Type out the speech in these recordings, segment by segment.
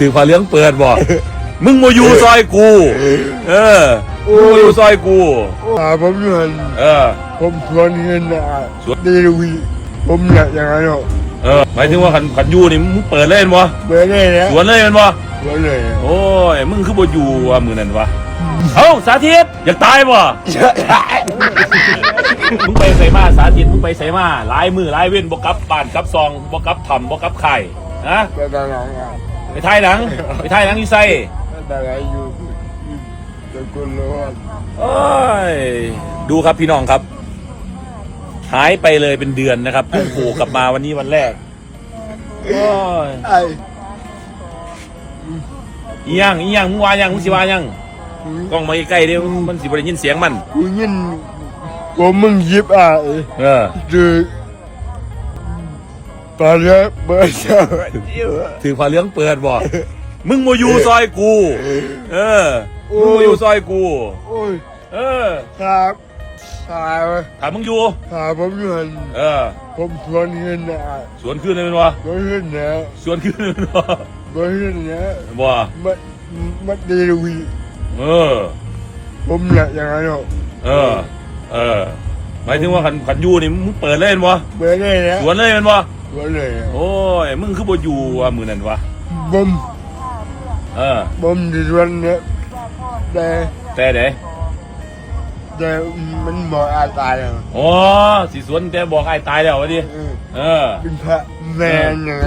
ถือผ้าเหลืองเปิดบ่มึงมาอยู่ซอยกู เออมึงมาอยู่ซอยกู อ่าผมเงินเออ ผมชวนเงินอะชวน ดีวีผมอยากอย่างนั้นหรอกเออหมายถึงว่าขันขันอยู่นี่มึงเปิดเล่นบ่เบอร์ได้แล้วสวนเลยแมันบ่สวนเลยโอ้ยมึงคือบ่อยู่อะมือนั่นวะเอ้าสาธิตอยากตายบ่มึงไปใส่มาสาธิตมึงไปใส่มาหลายมือหลายเว้นบ่กลับบ้านกลับซองบ่กลับทำบ่กลับไข่นะแต่ละหลังอะ ไปถ่ายหนัง ไปถ่ายหนังอยู่ไสแต่ละอยู่ตะกุลร้อนโอ้ยดูครับพี่น้องครับ หายไปเลยเป็นเดือนนะครับเพิ่งโผล่กลับมาวันนี้วันแรกโอ้ยไอ้อีหยังอีหยังมึงว่าหยังมึงสิว่าหยังกล้องมาใกล้ๆเด้มันสิบ่ได้ยินเสียงมันกูยินผมมึงยิบอะเออคือ ตอนนี้เบอร์เช้าถือผ้าเหลืองเปิดบ่มึงมาอยู่ซอยกู เออมึงมาอยู่ซอยกู โอ้ยเออครับตายไปถามมึงอยู่ถามผมเงินเออ ผมชวนเงินอะสวนขึ้นเลยเป็นวะสวนเงินแล้วสวนขึ้นเลยเป็นวะสวนเงินแล้วบ่มันมันดีวีเออ ผมอยากอย่างนั้นหรอกเออ เออหมายถึงว่าขันขันอยู่นี่มึงเปิดเล่นวะเบอร์ได้แล้วสวนเลยเป็นวะ สวนเลยโอ้ย มึงคือบ่อยู่อะมือนั่นวะผมเออผมดีวันเนี้ยแต่แต่เด้แต่มันบอกอาตายอะอ๋อสีสวนแต่บอกไอ้ตายแล้ววะดิ เออเออเป็นพระแมนยังไง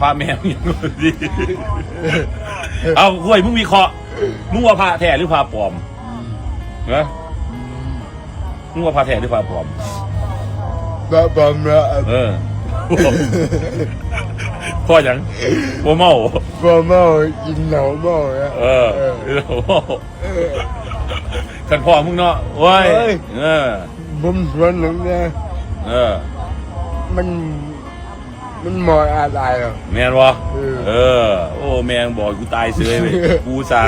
พาแมวอย่างนี้ดิ เอาห้วยมึงมีเคราะห์มึงว่าพระแท้หรือพระปลอมนะมึงว่าพระแท้หรือพระปลอมพระบอมละเออ พ่ออย่างพ่อเมาพอเมากินเหล้าเมาแล้วเออเออขันพ่อมึงเนาะโอ้ยเออผมชวนหนังเนี่ยเออ มันมันบอกอาตายอะแมนวะเออเออ โอ้แมงบอกกูตายเสือไปกูสา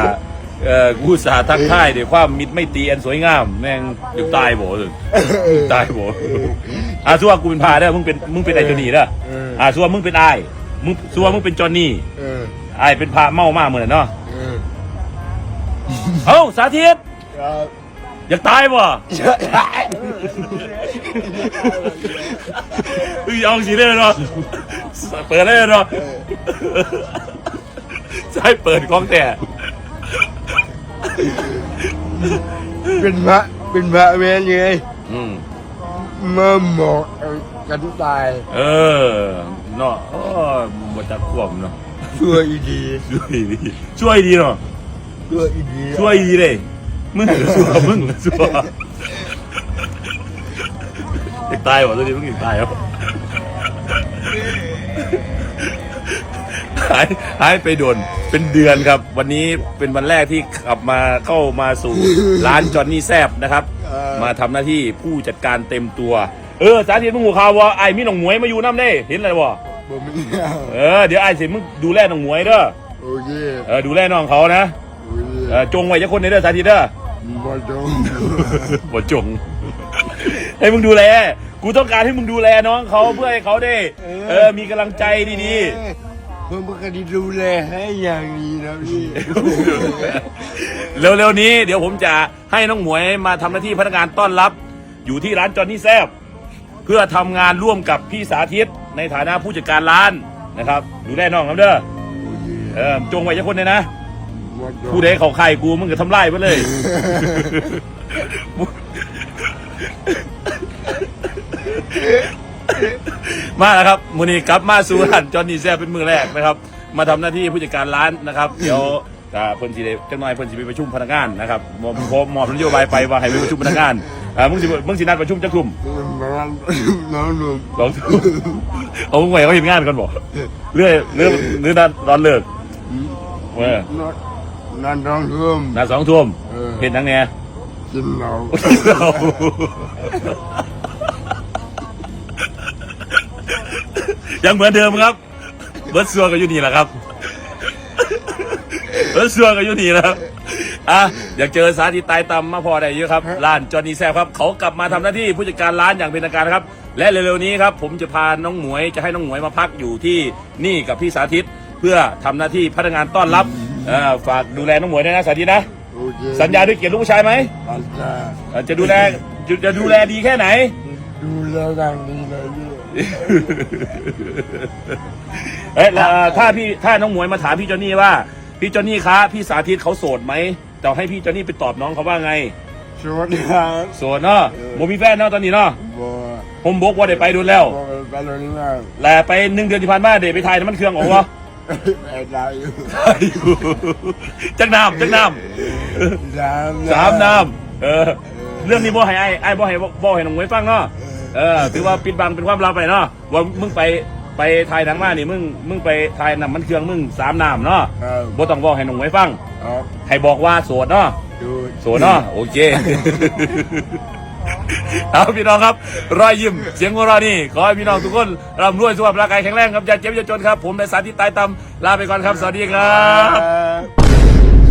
เออกูสาทักทายด้วยความมิตรไม่ตรีอันสวยงาม แม่งอยู่ตายบ่เลยตายบ่อาซัวกูเป็นพาเด้อมึงเป็นมึงเป็นไอ้เจานี่เด้อเอออาซัวมึงเป็นไอ้ายมึงซัวมึงเป็นจอนนี่เออไอ้ายเป็นพาเมามากเหมือนเนาะเออเอ้าสาธิตครับอยากตายบ่เฮ้ยเอาสิได้เนาะเปิดได้เนาะใช่เปิดกล้องแต่ เป็นพระเป็นพระแมนยังไงอืมเมื่อหมอกกันตาย เออเนาะโอ้บ่จักควบเนาะช่วยอีดีช่วยดีช่วยดีเนาะช่วยอีดีช่วยดีเลยมึงสัวมึงสัวอยากตายวะตัวนี้มึงอยากตายวะ หายหายไปโดนเป็นเดือนครับ วันนี้เป็นวันแรกที่ขับมาเข้ามาสู่ร้านจอนนี่แซบนะครับ มาทำหน้าที่ผู้จัดการเต็มตัว เออสาธิตมึงหูข่าวว่าไอ้มีหนองหมวยมาอยู่น้ำได้เห็นอะไรบ่ผมไม่เอาเออเดี๋ยวไอ้สิมึงดูแลหนองหมวยเด้อโอเคเออดูแลน้องเขานะโอเคเออจงไว้จะคนในเด้อสาธิตเด้อบ่จงบ่จงให้มึงดูแล กูต้องการให้มึงดูแลน้องเขาเพื่อให้เขาได้ เออ มีกำลังใจดีผ มปกติดูแลให้อย่างดีนะพี่เร็วๆนี้เดี๋ยวผมจะให้น้องหมวยมาทำหน้าที่พนักงานต้อนรับ อยู่ที่ร้านจอนนี่แซบเพื่อทำงานร่วมกับพี่สาธิตในฐานะผู้จัดการร้านนะครับดูแลน้องครับเด้อเออจงไว้จะคนเลยนะผู้ใดเขาใครกูมึงก็ทำลายไปเลย มาแล้วครับมูนีกลับมาสู่ร้านจอห์นนี่แซ่บเป็นมือแรกนะครับ มาทำหน้าที่ผู้จัดการร้านนะครับ เดี๋ยวอ่าเพิ่นสิได้จังหน่อยเพิ่นสิไปประชุมพนักงานนะครับมอบมอบมอบนโยบายไปว่าให้ไปประชุมพนักงานอ่ามึงสิมึงสินัดประชุมจักทุ่มน้องน้องหนุ่มลองทุ่มเอามึงไว้เขาเห็นงานกันบ่เรื่อยเรื่อยเรื่อยนัดตอนเลิกเว้ยนั่นนั่นน้องทุ่มนัดสองทุ่มเออเห็นนังแน่กินเหล้า ยังเหมือนเดิมครับ เบิร์ดซัวกับยูนี่แหละครับ เบิร์ดซัวกับยูนี่แล้วอะ อยากเจอสาธิตตายตำมาพอได้เยอะครับ ร้านจอห์นนี่แซบครับ เขากลับมาทำหน้าที่ผู้จัดการร้านอย่างเป็นทางการครับ และเร็วๆนี้ครับ ผมจะพาน้องหมวยจะให้น้องหมวยมาพักอยู่ที่นี่กับพี่สาธิต เพื่อทำหน้าที่พนักงานต้อนรับเอ่อฝากดูแลน้องหมวยด้วยนะสาธิตนะ โอเคสัญญาด้วยเกียรติลูกผู้ชายไหมสัญญาเอ่อจะดูแลจะจะดูแลดีแค่ไหน ดูแลกันดีเลยพี่ เอ้ยแล้วเอ่อถ้าพี่ถ้าน้องหมวยมาถามพี่จอนนี่ว่า พี่จอนนี่คะพี่สาธิตเขาโสดไหมแต่ให้พี่จอนนี่ไปตอบน้องเขาว่าไงสวัสดีครับโสดเนาะโมมีแฟนเนาะตอนนี้เนาะบัวผมบอกว่าได้ไปดูแล้วบัวไปเลยนี่มากแหละไปหนึ่งเดือนที่ผ่านมาเดี๋ยวไปถ่ายน้ำมันเครื่องออกวะ ไอ้ได้อยู่จักน้ำจักน้สามำสามน้ำเออ เรื่องนี้บ่ให้ไอ้ไอ้บ่ให้บ่ให้น้องหมวยฟังเนาะ เออ ถือว่าปิดบังเป็นความลับไปเนาะว่ามึงไปไปถ่ายหนังมานี่มึงมึงไปถ่ายน้ำมันเครื่องมึงสามน้ำเนาะครับบ่ต้องบอกให้น้องหมวยฟังครับให้บอกว่าโสดเนาะดูโสดเนาะโอเค เอาพี่น้องครับ รอยยิ้มเสียงหัวเราะนี่ขอให้พี่น้องทุกคนร่ำรวยสุขภาพร่างกายแข็งแรงครับอย่าเจ็บอย่าจนครับ ผมในสาธิตตายตำลาไปก่อนครับ สวัสดีครับครับ